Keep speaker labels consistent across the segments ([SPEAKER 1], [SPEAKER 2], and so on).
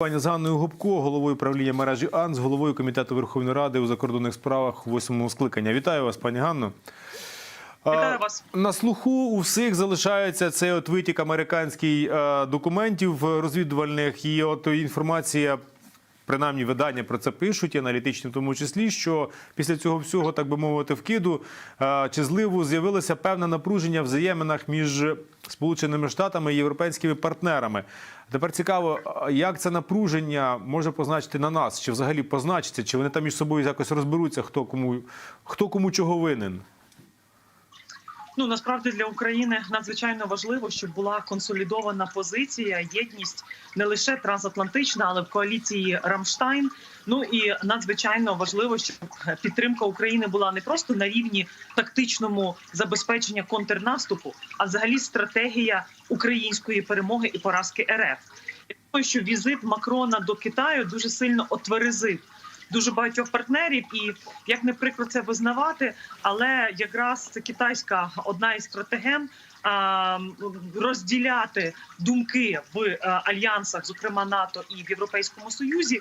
[SPEAKER 1] Пані з Ганною Губко, головою правління мережі АНЗ, головою комітету Верховної Ради у закордонних справах восьмого скликання. Вітаю вас, пані Ганно.
[SPEAKER 2] Вітаю вас.
[SPEAKER 1] На слуху у всіх залишається цей от витік американський е, документів розвідувальних і от інформація. Принаймні видання про це пишуть, і аналітичні в тому числі, що після цього всього, так би мовити, вкиду е, чи зливу з'явилося певне напруження в взаєминах між Сполученими Штатами і європейськими партнерами. Тепер цікаво, як це напруження може позначити на нас, чи взагалі позначиться, чи вони там між собою якось розберуться, хто кому хто кому чого винен.
[SPEAKER 2] Ну насправді для України надзвичайно важливо, щоб була консолідована позиція, єдність не лише трансатлантична, але в коаліції Рамштайн. Ну і надзвичайно важливо, щоб підтримка України була не просто на рівні тактичному забезпечення контрнаступу, а взагалі стратегія української перемоги і поразки РФ. Я думаю, що візит Макрона до Китаю дуже сильно отверезив дуже багатьох партнерів, і як не прикро це визнавати, але якраз це китайська одна із стратегем. Розділяти думки в е, альянсах, зокрема НАТО і в Європейському Союзі,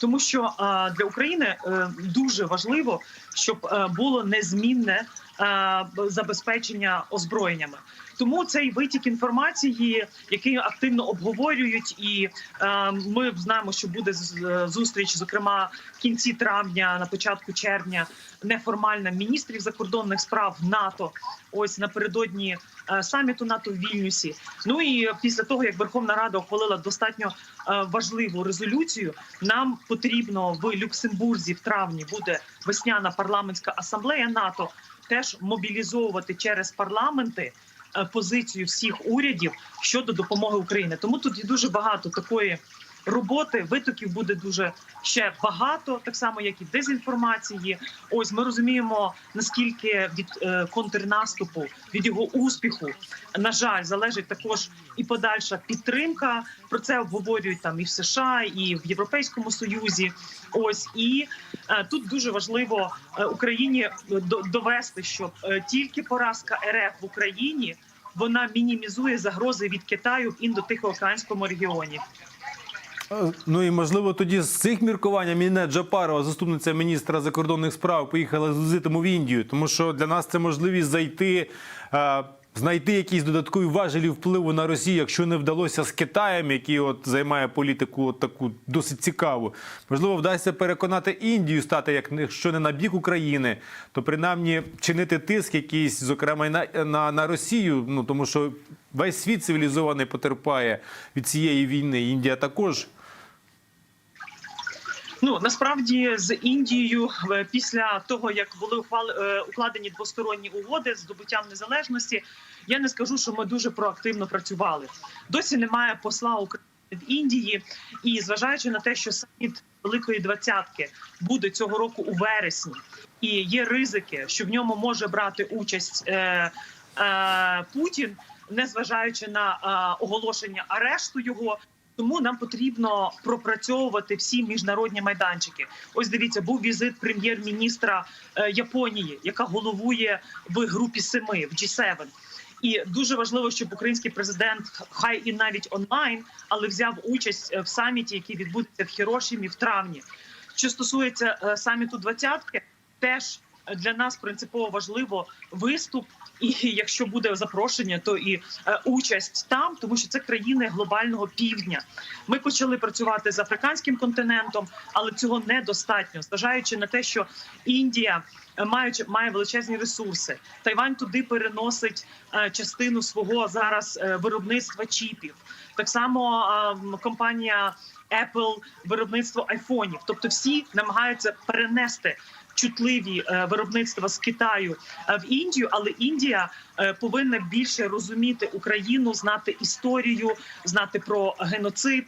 [SPEAKER 2] тому що а, для України е, дуже важливо, щоб е, було незмінне е, забезпечення озброєннями. Тому цей витік інформації, який активно обговорюють, і е, ми знаємо, що буде е, зустріч, зокрема в кінці травня, на початку червня, неформальна міністрів закордонних справ НАТО. Ось напередодні е, саміту НАТО в Вільнюсі. Ну і після того, як Верховна Рада ухвалила достатньо е, важливу резолюцію, нам потрібно в Люксембурзі в травні буде весняна парламентська асамблея НАТО. Теж мобілізовувати через парламенти позицію всіх урядів щодо допомоги Україні. Тому тут є дуже багато такої роботи. Витоків буде дуже ще багато, так само як і дезінформації. Ось ми розуміємо наскільки від е, контрнаступу, від його успіху, на жаль, залежить також і подальша підтримка. Про це обговорюють там і в США, і в Європейському Союзі. Ось і е, тут дуже важливо е, Україні до- довести, що тільки поразка РФ в Україні вона мінімізує загрози від Китаю в індотихоокеанському регіоні.
[SPEAKER 1] Е, Ну і можливо тоді з цих міркувань Міне Джапарова, заступниця міністра закордонних справ, поїхала з візитом в Індію, тому що для нас це можливість зайти. Знайти якісь додаткові важелі впливу на Росію, якщо не вдалося з Китаєм, який от займає політику от таку досить цікаву. Можливо, вдасться переконати Індію стати, як якщо не на бік України, то принаймні чинити тиск якийсь, зокрема, на, на, на Росію. Ну тому що весь світ цивілізований потерпає від цієї війни. Індія також.
[SPEAKER 2] Ну насправді з Індією е, після того як були е, укладені двосторонні угоди з здобуттям незалежності, я не скажу, що ми дуже проактивно працювали. Досі немає посла України в Індії, і зважаючи на те, що саміт Великої Двадцятки буде цього року у вересні, і є ризики, що в ньому може брати участь е, е, Путін, незважаючи на е, оголошення арешту його. Тому нам потрібно пропрацьовувати всі міжнародні майданчики. Ось дивіться, був візит прем'єр-міністра е, Японії, яка головує в групі семи в G7. І дуже важливо, щоб український президент, хай і навіть онлайн, але взяв участь е, в саміті, який відбудеться в Хірошімі в травні. Що стосується е, саміту двадцятки, теж для нас принципово важливо виступ. І якщо буде запрошення, то і е, участь там, тому що це країни глобального півдня. Ми почали працювати з африканським континентом, але цього недостатньо, зважаючи на те, що Індія е, маючи має величезні ресурси. Тайвань туди переносить е, частину свого зараз виробництва чіпів. Так само компанія Apple виробництво айфонів. Тобто, всі намагаються перенести. Чутливі е, виробництва з Китаю е, в Індію, але Індія е, повинна більше розуміти Україну, знати історію, знати про геноцид,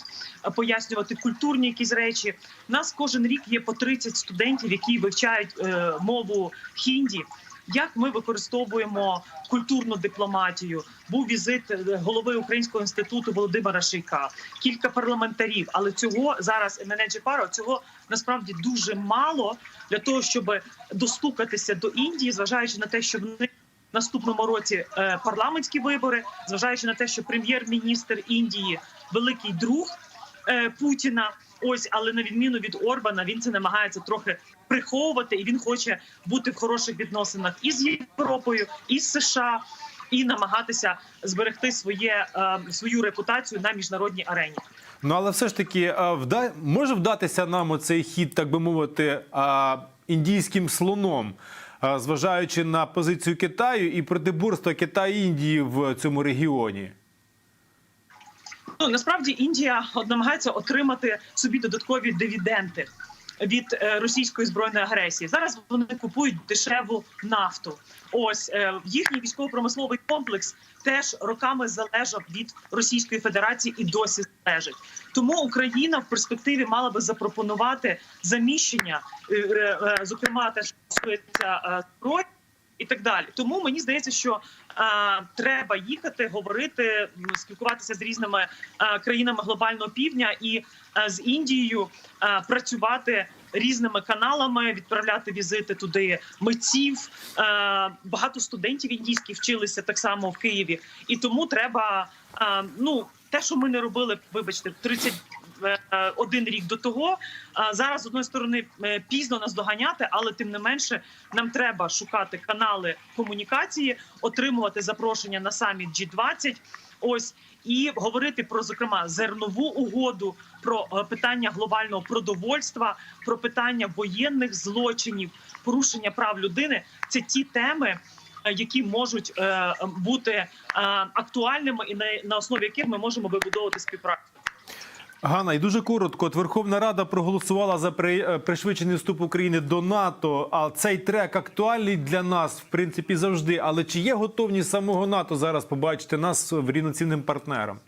[SPEAKER 2] пояснювати культурні якісь речі. У нас кожен рік є по 30 студентів, які вивчають мову хінді. Як ми використовуємо культурну дипломатію? Був візит е, голови Українського інституту Володимира Шийка, кілька парламентарів. Але цього зараз мене Джепаро, цього насправді дуже мало для того, щоб достукатися до Індії, зважаючи на те, що в них наступному році е, парламентські вибори, зважаючи на те, що прем'єр-міністр Індії великий друг е, Путіна. Ось, але на відміну від Орбана, він це намагається трохи приховувати, і він хоче бути в хороших відносинах і з Європою, і з США, і намагатися зберегти своє е, свою репутацію на міжнародній арені.
[SPEAKER 1] Ну але все ж таки, вда... може вдатися нам оцей хід, так би мовити, індійським слоном, зважаючи на позицію Китаю і протиборство Китаю і Індії в цьому регіоні.
[SPEAKER 2] Ну насправді Індія намагається отримати собі додаткові дивіденти від е, російської збройної агресії. Зараз вони купують дешеву нафту. Ось е, їхній військово-промисловий комплекс теж роками залежав від Російської Федерації і досі залежить. Тому Україна в перспективі мала би запропонувати заміщення, е, зокрема, те, що стосується зброї. І так далі, тому мені здається, що а, треба їхати, говорити, спілкуватися з різними а, країнами глобального півдня і а, з Індією а, працювати різними каналами, відправляти візити туди митців. Багато студентів індійських вчилися так само в Києві, і тому треба ну те, що ми не робили, вибачте, 30 е, один рік до того. Зараз з одної сторони е, пізно нас доганяти, але тим не менше нам треба шукати канали комунікації, отримувати запрошення на саміт G20, Ось і говорити про зокрема зернову угоду, про е, питання глобального продовольства, про питання воєнних злочинів, порушення прав людини. Це ті теми. е, Які можуть е, бути е, актуальними і на основі яких ми можемо вибудовувати співпрацю.
[SPEAKER 1] Ганна, і дуже коротко. От Верховна Рада проголосувала за е, пришвидшений вступ України до НАТО. А цей трек актуальний для нас, в принципі, завжди. Але чи є готовність самого НАТО зараз побачити нас в рівноцінним партнером?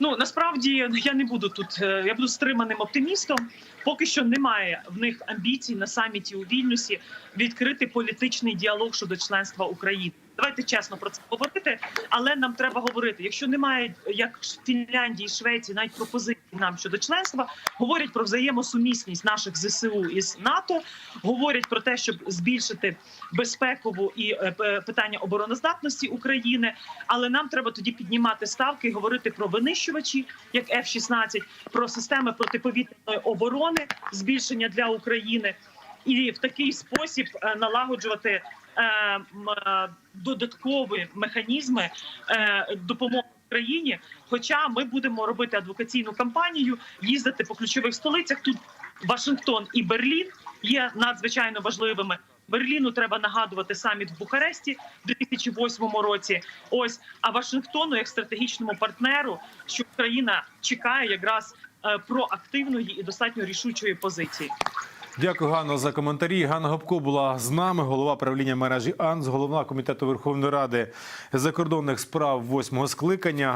[SPEAKER 2] Ну насправді я не буду тут. е, Я буду стриманим оптимістом. Поки що немає в них амбіцій на саміті у Вільнюсі відкрити політичний діалог щодо членства України. Давайте чесно про це говорити, але нам треба говорити. Якщо немає як Фінляндії, Швеції, навіть пропозицій нам щодо членства, говорять про взаємосумісність наших зсу із НАТО, говорять про те, щоб збільшити безпекову і е, питання обороноздатності України. Але нам треба тоді піднімати ставки і говорити про винищувачі, як F-16, про системи протиповітряної оборони, збільшення для України, і в такий спосіб е, налагоджувати е, е, додаткові механізми е, допомоги. Україні, хоча ми будемо робити адвокаційну кампанію, їздити по ключових столицях. Тут Вашингтон і Берлін є надзвичайно важливими. Берліну треба нагадувати саміт в Бухаресті в 2008 році. Ось а Вашингтону як стратегічному партнеру, що Україна чекає якраз е, проактивної і достатньо рішучої позиції.
[SPEAKER 1] Дякую, Ганно, за коментарі. Ганна Гопко була з нами, голова правління мережі АНС, головна комітету Верховної Ради закордонних справ восьмого скликання.